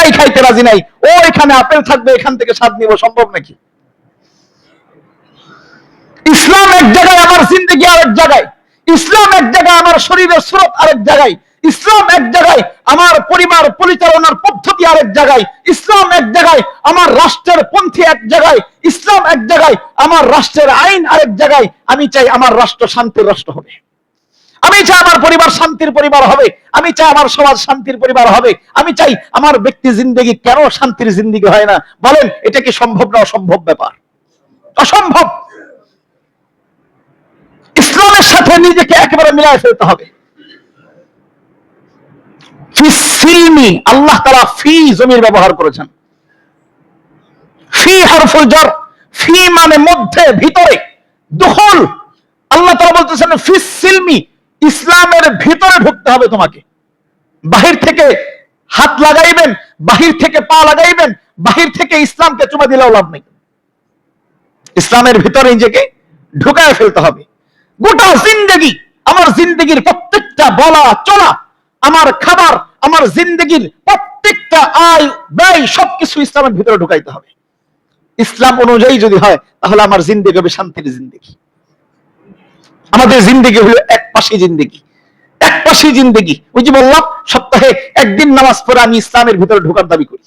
মিষ্টাই খাইতে রাজি নাই, ও এখানে আপেল থাকবে, এখান থেকে স্বাদ নিব, সম্ভব নাকি? ইসলাম এক জায়গায় আমার জিন্দগি আরেক জায়গায়, ইসলাম এক জায়গায় আমার শরীরের স্রোত আরেক জায়গায়, ইসলাম এক জায়গায় আমার পরিবার পরিচালনার পদ্ধতি আরেক জায়গায়, ইসলাম এক জায়গায় আমার রাষ্ট্রের পন্থী এক জায়গায়, ইসলাম এক জায়গায় আমার রাষ্ট্রের আইন আরেক জায়গায়, আমি চাই আমার রাষ্ট্র শান্তির রাষ্ট্র হবে। আমি চাই আমার পরিবার শান্তির পরিবার হবে। আমি চাই আমার সমাজ শান্তির পরিবার হবে। আমি চাই আমার ব্যক্তি জিন্দগি কেন শান্তির জিন্দগি হয় না? বলেন, এটা কি সম্ভব না অসম্ভব ব্যাপার? অসম্ভব! ইসলামের সাথে নিজেকে একেবারে মিলায় ফেলতে হবে। আল্লাহ তারা ফি জমির ব্যবহার করেছেন। ফি হারফুল জর ফি মানে মধ্যে, ভিতরে দুখল আল্লাহ তারা বলতেছেন, ফি সিলমি ইসলামের ভিতরে ঢুকতে হবে তোমাকে। বাহির থেকে হাত লাগাইবেন, বাহির থেকে পা লাগাইবেন, বাহির থেকে ইসলামকে চুমা দিলেও লাভ নেই। ইসলামের ভিতরে নিজেকে ঢুকায় ফেলতে হবে। গোটা জিন্দগি, আমার জিন্দগির প্রত্যেকটা বলা, চলা, আমার খাবার, আমার জিন্দগির প্রত্যেকটা আয়, ব্যয় সবকিছু ইসলামের ভিতরে ঢুকাইতে হবে। ইসলাম অনুযায়ী যদি হয়, তাহলে আমার জিন্দগি হবে শান্তির জিন্দগি। আমাদের জিন্দিগি হলো এক পাশে জিন্দিগি। এক পাশে জিন্দিগি। ওই যে বললাম, সপ্তাহে একদিন নামাজ পড়ে আমি ইসলামের ভিতরে ঢোকার দাবি করি।